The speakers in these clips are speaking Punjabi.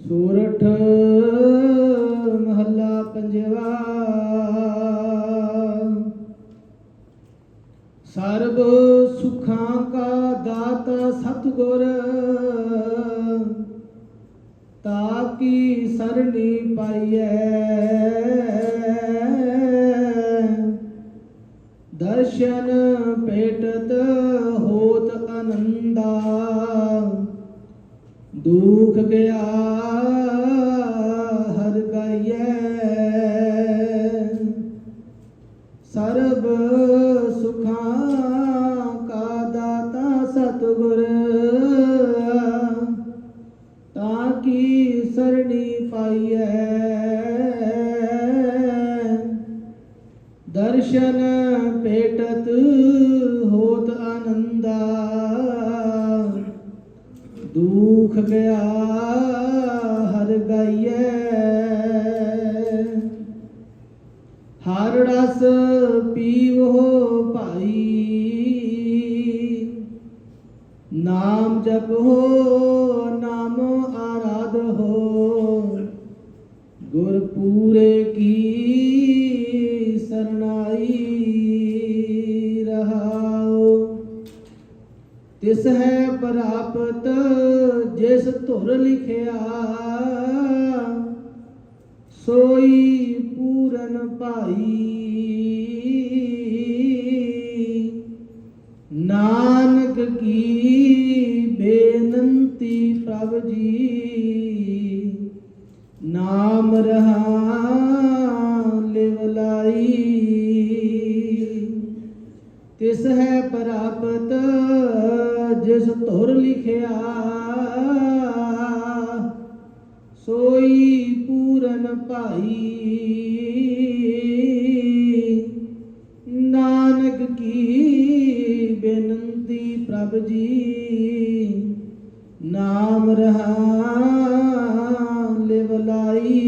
ਸੂਰਠ ਮਹੱਲਾ ਪੰਜਵਾ। ਸਰਬ ਸੁਖਾਂ ਕਾ ਦਾਤਾ ਸਤਿਗੁਰ ਤਾ ਕੀ ਸਰਣੀ ਪਾਈਐ। ਦਰਸ਼ਨ ਭੇਟਤ ਦੁਖ ਗਿਆ ਹਰ ਗਾਈਐ। ਸਰਬ ਸੁਖਾਂ ਕਾ ਦਾਤਾ ਸਤਿਗੁਰ, ਤਾਂ ਕੀ ਸਰਣੀ ਪਾਈਐ। ਦਰਸ਼ਨ ਭੇਟਤ ਹੋਤ ਆਨੰਦਾ। ਦੁਖ ਗਿਆ ਹਰ ਗਾਈਐ। ਹਰ ਰਸ ਪੀਵੋ ਭਾਈ। ਨਾਮ ਜਪੋ, ਨਾਮ ਆਰਾਧ ਹੋ। ਗੁਰ ਪੂਰੇ ਕੀ ਤਿਸ ਹੈ ਪ੍ਰਾਪਤ, ਜਿਸ ਧੁਰ ਲਿਖਿਆ, ਸੋਈ ਪੂਰਨ ਭਾਈ। ਨਾਨਕ ਕੀ ਬੇਨੰਤੀ ਪ੍ਰਭ ਜੀ, ਨਾਮ ਰਹਾ ਲਿਵਲਾਈ ਤਿਸ ਹੈ ਪ੍ਰਾਪਤ ਜਿਸ ਧੁਰ ਲਿਖਿਆ, ਸੋਈ ਪੂਰਨ ਭਾਈ। ਨਾਨਕ ਕੀ ਬੇਨਤੀ ਪ੍ਰਭ ਜੀ, ਨਾਮ ਰਹਾ ਲਿਵ ਲਾਈ।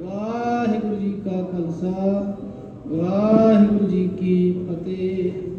ਵਾਹਿਗੁਰੂ ਜੀ ਕਾ ਖਾਲਸਾ, ਵਾਹਿ ਵਾਹਿਗੁਰੂ ਜੀ ਕੀ ਫਤਿਹ।